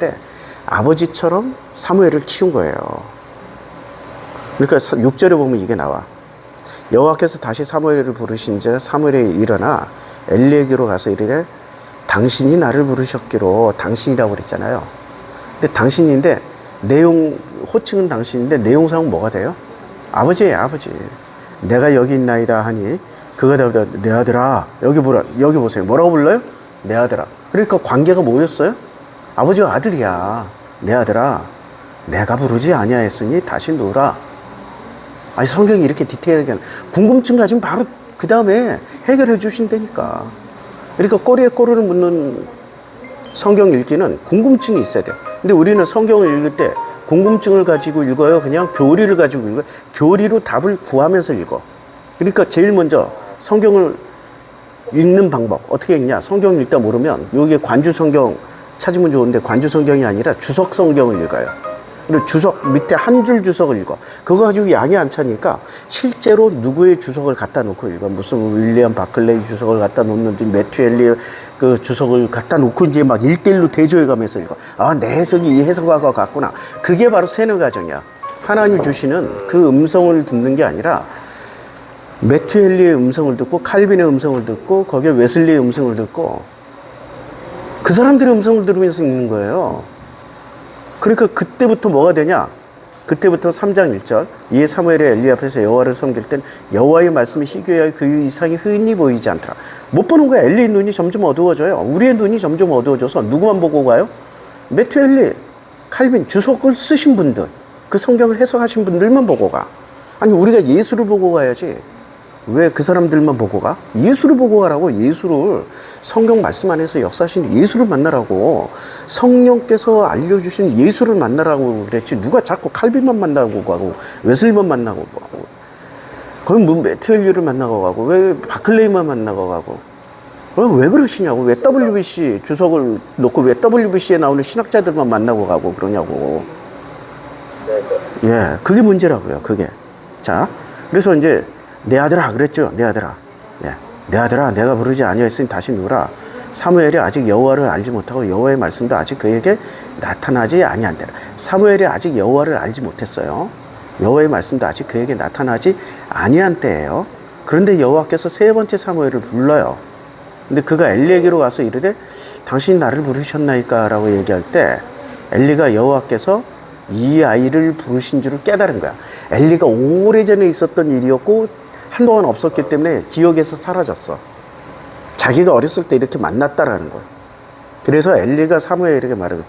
때 아버지처럼 사무엘을 키운 거예요. 그러니까 6절에 보면 이게 나와. 여호와께서 다시 사무엘을 부르신즉 사무엘이 일어나 엘리에게로 가서 이르되 당신이 나를 부르셨기로 당신이라고 그랬잖아요. 근데 당신인데 내용 호칭은 당신인데 내용상은 뭐가 돼요? 아버지예요, 아버지. 내가 여기 있나이다 하니 그가 대답하되 내 아들아 여기 보라 여기 보세요. 뭐라고 불러요? 내 아들아. 그러니까 관계가 뭐였어요? 아버지와 아들이야. 내 아들아. 내가 부르지 아니하였으니 다시 누라. 아니 성경이 이렇게 디테일하게 궁금증 가지면 바로 그 다음에 해결해 주신다니까. 그러니까 꼬리에 꼬리를 묻는 성경 읽기는 궁금증이 있어야 돼. 근데 우리는 성경을 읽을 때 궁금증을 가지고 읽어요. 그냥 교리를 가지고 읽어요. 교리로 답을 구하면서 읽어. 그러니까 제일 먼저 성경을 읽는 방법 어떻게 읽냐? 성경 읽다 모르면 여기 관주 성경 찾으면 좋은데 관주 성경이 아니라 주석 성경을 읽어요. 그리고 주석 밑에 한 줄 주석을 읽어. 그거 가지고 양이 안 차니까 실제로 누구의 주석을 갖다 놓고 읽어. 무슨 윌리엄 바클레이 주석을 갖다 놓는지 매튜 엘리 그 주석을 갖다 놓고 이제 막 일대일로 대조해 가면서 읽어. 아, 내 해석이 이 해석과 같구나. 그게 바로 세뇌 과정이야. 하나님 주시는 그 음성을 듣는 게 아니라 매튜 헨리의 음성을 듣고 칼빈의 음성을 듣고 거기에 웨슬리의 음성을 듣고 그 사람들의 음성을 들으면서 읽는 거예요. 그러니까 그때부터 뭐가 되냐? 그때부터 3장 1절 이에 사무엘이 엘리 앞에서 여호와를 섬길 땐 여호와의 말씀이 희귀하여 그 이상이 흔히 보이지 않더라. 못 보는 거야. 엘리의 눈이 점점 어두워져요. 우리의 눈이 점점 어두워져서 누구만 보고 가요? 매튜 헨리, 칼빈 주석을 쓰신 분들, 그 성경을 해석하신 분들만 보고 가. 아니 우리가 예수를 보고 가야지. 왜 그 사람들만 보고 가? 예수를 보고 가라고 예수를 성경 말씀 안에서 역사하신 예수를 만나라고 성령께서 알려주신 예수를 만나라고 그랬지. 누가 자꾸 칼빈만 만나고 가고 웨슬리만 만나고 가고. 거기 뭐 매트엘리를 만나고 가고 왜 바클레이만 만나고 가고. 왜, 왜 그러시냐고. 왜 WBC 주석을 놓고 왜 WBC에 나오는 신학자들만 만나고 가고 그러냐고. 예, 그게 문제라고요, 그게. 자, 그래서 이제 내 아들아 그랬죠, 내 아들아. 예, 내 아들아, 내가 부르지 아니하였으니 다시 누라. 사무엘이 아직 여호와를 알지 못하고 여호와의 말씀도 아직 그에게 나타나지 아니한대라. 사무엘이 아직 여호와를 알지 못했어요. 여호와의 말씀도 아직 그에게 나타나지 아니한 때예요. 그런데 여호와께서 세 번째 사무엘을 불러요. 근데 그가 엘리에게로 와서 이르되 당신이 나를 부르셨나이까라고 얘기할 때 엘리가 여호와께서 이 아이를 부르신 줄을 깨달은 거야. 엘리가 오래전에 있었던 일이었고 한동안 없었기 때문에 기억에서 사라졌어. 자기가 어렸을 때 이렇게 만났다라는 거야. 그래서 엘리가 사무엘에게 가서